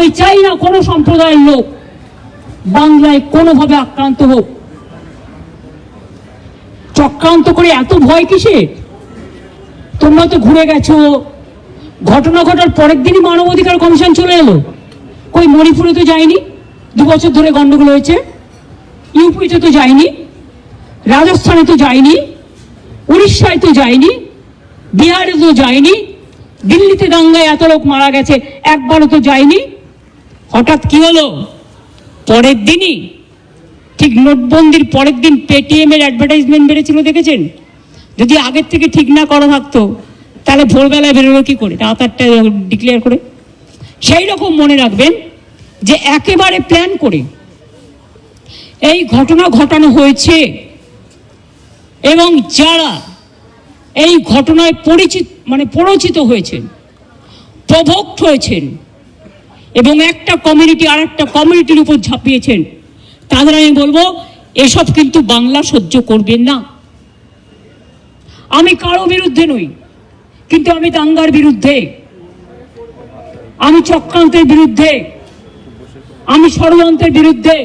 আমি চাই না কোনো সম্প্রদায়ের লোক বাংলায় কোনোভাবে আক্রান্ত হোক। চক্রান্ত করে এত ভয় কিসের তোমরা তো ঘুরে গেছো। ঘটনা ঘটার পরের দিনই মানবাধিকার কমিশন চলে এলো। কই, মণিপুরে তো যায়নি? দু বছর ধরে গন্ডগোল হয়েছে। ইউপিতে তো যায়নি। রাজস্থানে তো যায়নি। উড়িষ্যায় তো যায়নি। বিহারে তো যায়নি। দিল্লিতে দাঙ্গায় এত লোক মারা গেছে। একবারও তো যায়নি। হঠাৎ কি হলো? পরের দিনই ঠিক নোটবন্দির পরের দিন পেটিএম এর অ্যাডভার্টাইজমেন্ট বেড়েছিল, দেখেছেন? যদি আগের থেকে ঠিক না করা থাকতো, তাহলে ভোরবেলায় বেরোলো কি করে? রাত আটটা ডিক্লেয়ার করে। সেই রকম মনে রাখবেন যে একেবারে প্ল্যান করে এই ঘটনা ঘটানো হয়েছে এবং যারা এই ঘটনায় পরিচিত মানে পরিচিত হয়েছেন, প্রভোক্ত হয়েছেন এবং একটা কমিউনিটি আর একটা কমিউনিটির উপর ঝাঁপিয়েছেন। তাদের আমি বলব, এসব কিন্তু বাংলা সহ্য করবেন না। আমি কারও বিরুদ্ধে নই, কিন্তু আমি দাঙ্গার বিরুদ্ধে, আমি চক্রান্তের বিরুদ্ধে, আমি ষড়যন্ত্রের বিরুদ্ধে।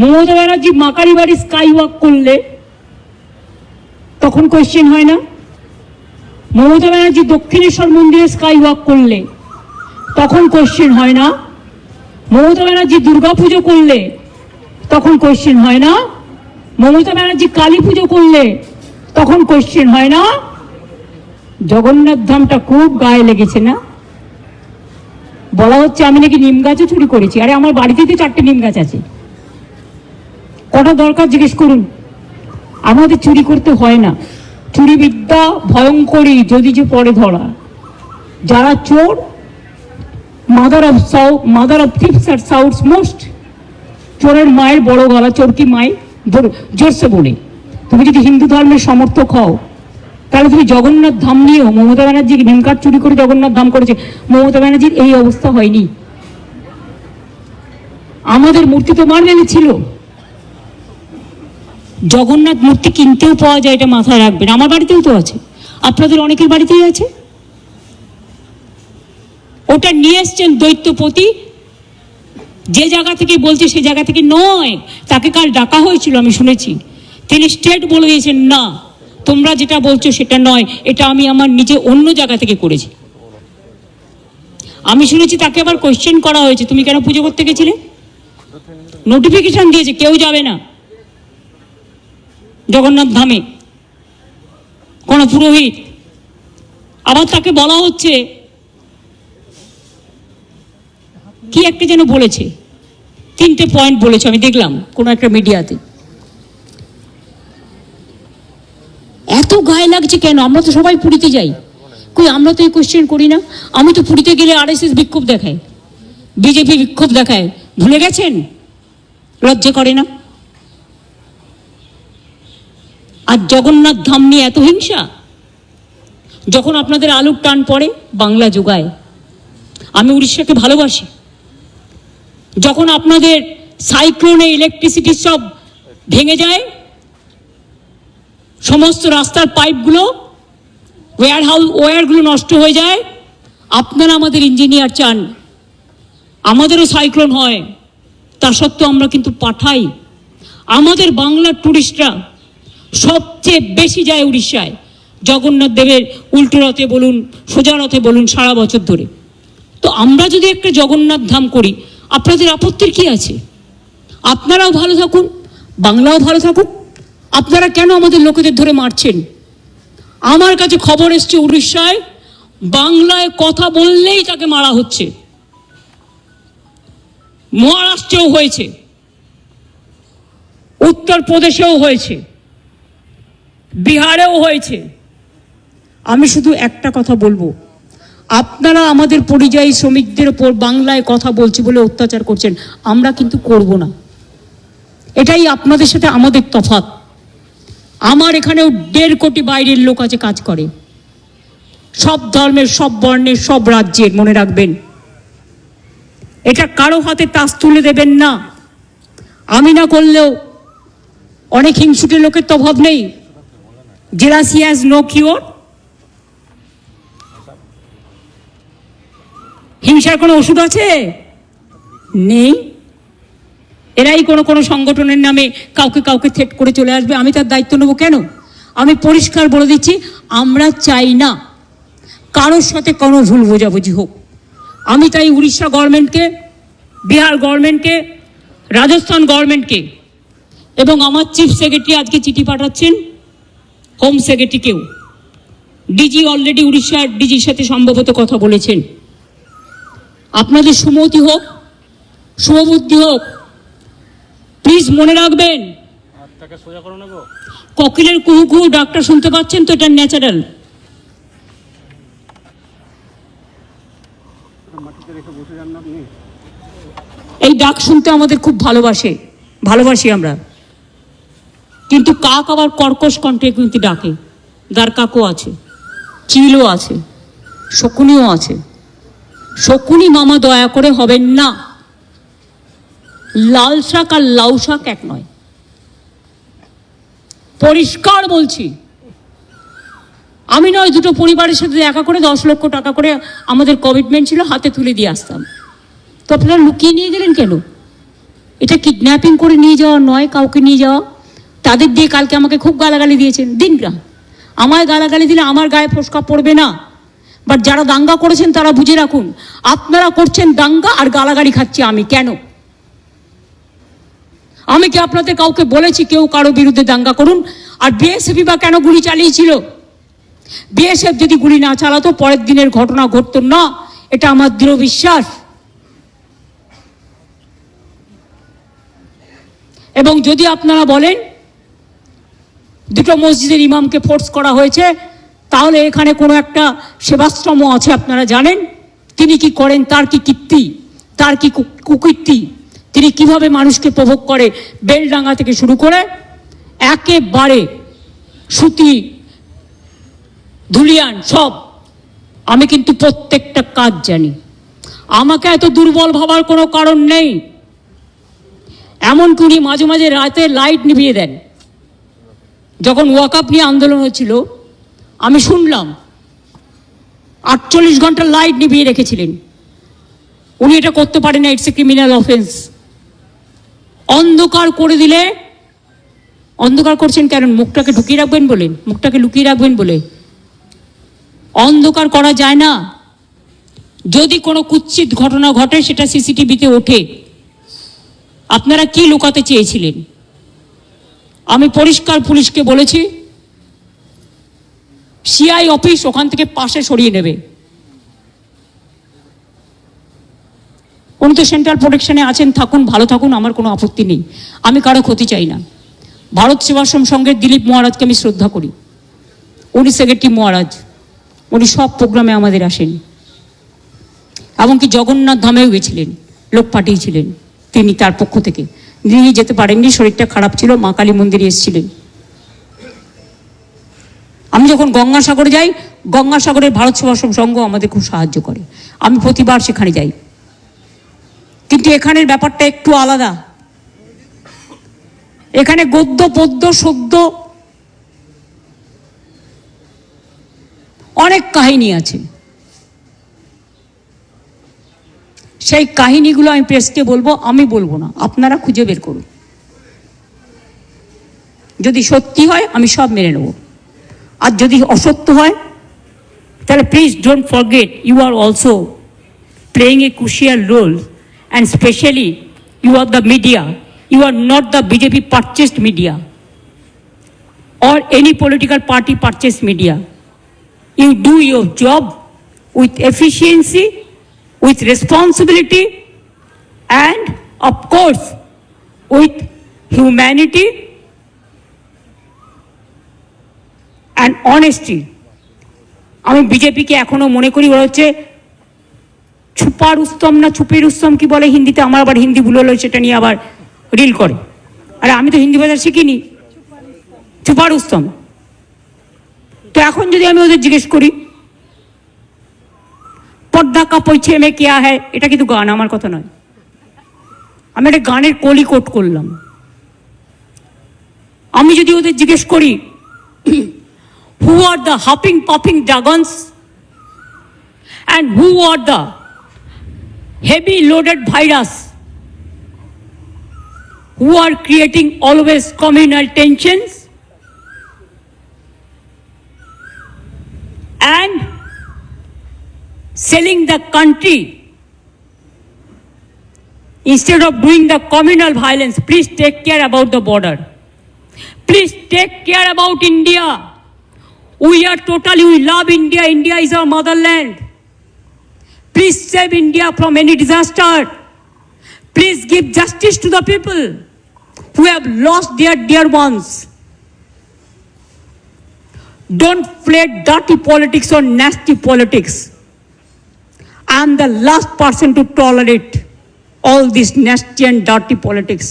মমতা ব্যানার্জি মাকারি বাড়ি স্কাই ওয়াক করলে তখন কোয়েশ্চেন হয় না? মমতা ব্যানার্জি দক্ষিণেশ্বর মন্দিরে স্কাই ওয়াক করলে তখন কোয়েশ্চেন হয় না। মমতা ব্যানার্জি দুর্গা পুজো করলে তখন কোয়েশ্চেন হয় না। মমতা ব্যানার্জি কালী পুজো করলে তখন কোয়েশ্চেন হয় না। জগন্নাথ ধামটা খুব গায়ে লেগেছে না? বলা হচ্ছে আমি নাকি নিম গাছও চুরি করেছি। আরে, আমার বাড়িতে তো চারটে নিম গাছ আছে। কটা দরকার জিজ্ঞেস করুন। আমাদের চুরি করতে হয় না। চুরি বিদ্যা ভয়ঙ্করী যদি যে পরে ধরা। যারা চোর mother of Sau mother of thieves আর সাউথস মোস্ট চোরের মায়ের বড় গলা চোরকি জোর- জোরসে বলে। তুমি যদি হিন্দু ধর্মের সমর্থক হও, তাহলে তুমি জগন্নাথ ধাম নিয়েও, মমতা ব্যানার্জি ভীমকার চুরি করে জগন্নাথ ধাম করেছে? মমতা ব্যানার্জির এই অবস্থা হয়নি। আমাদের মূর্তি তো মার্বেলে ছিল। জগন্নাথ মূর্তি কিনতেও পাওয়া যায় এটা মাথায় রাখবেন। আমার বাড়িতেও তো আছে। আপনাদের অনেকের বাড়িতেই আছে? ওটা নিয়ে এসছেন দৈত্যপতি। যে জায়গা থেকে বলছে সে জায়গা থেকে নয়। তাকে কাল ডাকা হয়েছিল, আমি শুনেছি। তিনি স্টেট বলে দিয়েছেন, না, তোমরা যেটা বলছো সেটা নয়। এটা আমি আমার নিজে অন্য জায়গা থেকে করেছি। আমি শুনেছি তাকে আবার কোয়েশ্চেন করা হয়েছে। তুমি কেন পুজো করতে গেছিলে? নোটিফিকেশন দিয়েছে, কেউ যাবে না। জগন্নাথ ধামে। কোন পুরোহিত। আবার তাকে বলা হচ্ছে কি একটা যেন বলেছে? তিনটে পয়েন্ট বলেছে, আমি দেখলাম কোন একটা মিডিয়াতে এত গায়ে লাগছে কেন? আমরা তো সবাই পুরীতে যাই। কই, আমরা তো এই কোশ্চেন করি না? আমি তো পুরীতে গেলে আরএসএস বিক্ষোভ দেখায় বিজেপি বিক্ষোভ দেখায় ভুলে গেছেন? লজ্জা করে না? আর জগন্নাথ ধাম নিয়ে এত হিংসা? যখন আপনাদের আলুর টান পড়ে, বাংলা যোগায়। আমি উড়িষ্যাকে ভালোবাসি। যখন আপনাদের সাইক্লোনে ইলেকট্রিসিটি সব ভেঙে যায়, সমস্ত রাস্তার পাইপগুলো ওয়্যার হাউস ওয়্যারগুলো নষ্ট হয়ে যায়, আপনারা আমাদের ইঞ্জিনিয়ার চান, আমাদেরও সাইক্লোন হয়, তা সত্ত্বেও আমরা কিন্তু পাঠাই। আমাদের বাংলার টুরিস্টরা সবচেয়ে বেশি যায় উড়িষ্যায়। জগন্নাথ দেবের উল্টো রথে বলুন, সোজা রথে বলুন, সারা বছর ধরে। তো আমরা যদি একটা জগন্নাথ ধাম করি আপনাদের আপত্তির কি আছে? আপনারাও ভালো থাকুন, বাংলাও ভালো থাকুক। আপনারা কেন আমাদের লোকেদের ধরে মারছেন? আমার কাছে খবর এসছে উড়িষ্যায়, বাংলায় কথা বললেই তাকে মারা হচ্ছে। মহারাষ্ট্রেও হয়েছে। উত্তরপ্রদেশেও হয়েছে। বিহারেও হয়েছে। আমি শুধু একটা কথা বলব। আপনারা আমাদের পরিযায়ী শ্রমিকদের ওপর বাংলায় কথা বলছি বলে অত্যাচার করছেন, আমরা কিন্তু করব না। এটাই আপনাদের সাথে আমাদের তফাত আমার এখানেও দেড় কোটি বাইরের লোক আছে কাজ করে। সব ধর্মের, সব বর্ণের, সব রাজ্যের, মনে রাখবেন। এটা কারও হাতে তাস তুলে দেবেন না। আমি না করলেও অনেক হিংসুটে লোকের তো অভাব নেই। জেলাসি হ্যাজ নো কিওর হিংসার কোনো ওষুধ আছে? নেই। এরাই কোনো কোনো সংগঠনের নামে কাউকে কাউকে থেট করে চলে আসবে। আমি তার দায়িত্ব নেব কেন? আমি পরিষ্কার বলে দিচ্ছি, আমরা চাই না কারোর সাথে কোনো ভুল বোঝাবুঝি হোক। আমি তাই উড়িষ্যা গভর্নমেন্টকে বিহার গভর্নমেন্টকে রাজস্থান গভর্নমেন্টকে এবং আমার চিফ সেক্রেটারি আজকে চিঠি পাঠাচ্ছেন হোম সেক্রেটারিকেও ডিজি অলরেডি উড়িষ্যার ডিজির সাথে সম্ভবত কথা বলেছেন। আপনাদের সুমতি হোক শুভবুদ্ধি হোক প্লিজ মনে রাখবেন কোকিলের কুহু কুহু ডাক্তার শুনতে পাচ্ছেন তো এটা ন্যাচারাল এই ডাক শুনতে আমাদের খুব ভালোবাসে ভালোবাসি আমরা। কিন্তু কাক আবার কর্কশ কণ্ঠে কিন্তু ডাকে। দার কাকও আছে চিলও আছে শকুনিও আছে। শকুনি মামা দয়া করে হবেন না। লাল শাক আর লাউ শাক এক নয়। পরিষ্কার বলছি, আমি নয়, দুটো পরিবারের সাথে দেখা করে দশ লক্ষ টাকা করে আমাদের কমিটমেন্ট ছিল, হাতে তুলে দিয়ে আসতাম। তো আপনারা লুকিয়ে নিয়ে গেলেন কেন? এটা কিডন্যাপিং করে নিয়ে যাওয়া নয়, কাউকে নিয়ে যাওয়া। তাদের দিয়ে কালকে আমাকে খুব গালাগালি দিয়েছেন। দিন না আমায় গালাগালি দিলে আমার গায়ে ফোসকা পড়বে না। বাট যারা দাঙ্গা করেছেন তারা বুঝে রাখুন, আপনারা করছেন দাঙ্গা আর গালাগালি খাচ্ছি আমি, কেন? আমি কি আপনাদের কাউকে বলেছি কেউ কারও বিরুদ্ধে দাঙ্গা করুন? আর বিএসএফই বা কেন গুলি চালিয়েছিল? বিএসএফ যদি গুলি না চালাতো, পরের দিনের ঘটনা ঘটতো না। এটা আমার দৃঢ় বিশ্বাস। এবং যদি আপনারা বলেন, দুটো মসজিদের ইমামকে ফোর্স করা হয়েছে তাহলে এখানে কোনো একটা সেবাশ্রম আছে, আপনারা জানেন? তিনি কি করেন? তার কি কীর্তি? তার কি কুকীর্তি? তিনি কীভাবে মানুষকে প্রভোগ করে? বেলডাঙ্গা থেকে শুরু করে একেবারে সুতি, ধুলিয়ান সব। আমি কিন্তু প্রত্যেকটা কাজ জানি। আমাকে এত দুর্বল ভাবার কোনো কারণ নেই। এমনকি উনি মাঝে মাঝে রাতে লাইট নিভিয়ে দেন। যখন ওয়াকআপ নিয়ে আন্দোলন হচ্ছিল আমি শুনলাম আটচল্লিশ ঘণ্টা লাইট নিভিয়ে রেখেছিলেন। উনি এটা করতে পারেন না ইটস এ ক্রিমিনাল অফেন্স অন্ধকার করে দিলে, অন্ধকার করছেন কেন? মুখটাকে ঢুকিয়ে রাখবেন বলেন মুখটাকে লুকিয়ে রাখবেন বলে। অন্ধকার করা যায় না। যদি কোনো কুৎসিত ঘটনা ঘটে, সেটা সিসিটিভিতে ওঠে। আপনারা কি লুকাতে চেয়েছিলেন? আমি পরিষ্কার পুলিশকে বলেছি সিআই অফিস ওখান থেকে পাশে সরিয়ে নেবে। উনি তো সেন্ট্রাল প্রোটেকশনে আছেন, থাকুন, ভালো থাকুন, আমার কোনো আপত্তি নেই। আমি কারও ক্ষতি চাই না। ভারত সেবাশ্রম সঙ্গে দিলীপ মহারাজকে আমি শ্রদ্ধা করি। উনি সেক্রেটারি মহারাজ। উনি সব প্রোগ্রামে আমাদের আসেন। এমনকি জগন্নাথ ধামেও গেছিলেন, লোক পাঠিয়েছিলেন তিনি তার পক্ষ থেকে। তিনি যেতে পারেননি, শরীরটা খারাপ ছিল, মা কালী মন্দিরে এসেছিলেন। যখন গঙ্গাসাগরে যাই, গঙ্গাসাগরের ভারত সেবাশ্রম সংঘ আমাদের খুব সাহায্য করে। আমি প্রতিবার সেখানে যাই। কিন্তু এখানের ব্যাপারটা একটু আলাদা। এখানে গদ্য, পদ্য, সদ্য অনেক কাহিনী আছে। সেই কাহিনীগুলো আমি প্রেসকে বলব, আমি বলব না, আপনারা খুঁজে বের করুন। যদি সত্যি হয়, আমি সব মেনে নেব। আর যদি অসত্য হয় তাহলে please don't forget you are also playing a crucial role and specially you are the media you are not the BJP purchased media or any political party purchase media. You do your job with efficiency, with responsibility, and of course, with humanity and honesty আমি বিজেপিকে এখনও মনে করি, ওরা হচ্ছে super উস্তম না ছুপির উস্তম কি বলে হিন্দিতে? আমার আবার হিন্দি ভুল হলো সেটা নিয়ে আবার রিল করে। আরে আমি তো হিন্দি ভাষা শিখিনি। ছুপার উস্তম তো এখন যদি আমি ওদের জিজ্ঞেস করি পর্দা কা পৈছে মে কেয়া হ্যায়? এটা কিন্তু গান, আমার কথা নয়। আমি একটা গানের কলি কোট করলাম। আমি যদি ওদের জিজ্ঞেস করি who are the hopping, popping dragons? And who are the heavy loaded virus? Who are creating always communal tensions? And selling the country instead of doing the communal violence. Please take care about the border. Please take care about india we are totally we love india. India is our motherland. Please save india from any disaster. Please give justice to the people who have lost their dear ones. Don't play dirty politics or nasty politics. I am the last person to tolerate all this nasty and dirty politics.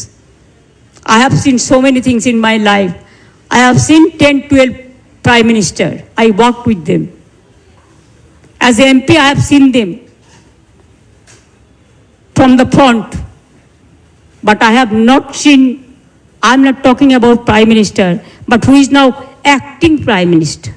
I have seen so many things in my life. I have seen 10, 12 prime minister. I worked with them. As a MP, I have seen them from the front. But I have not seen, I'm not talking about prime minister, but who is now acting prime minister.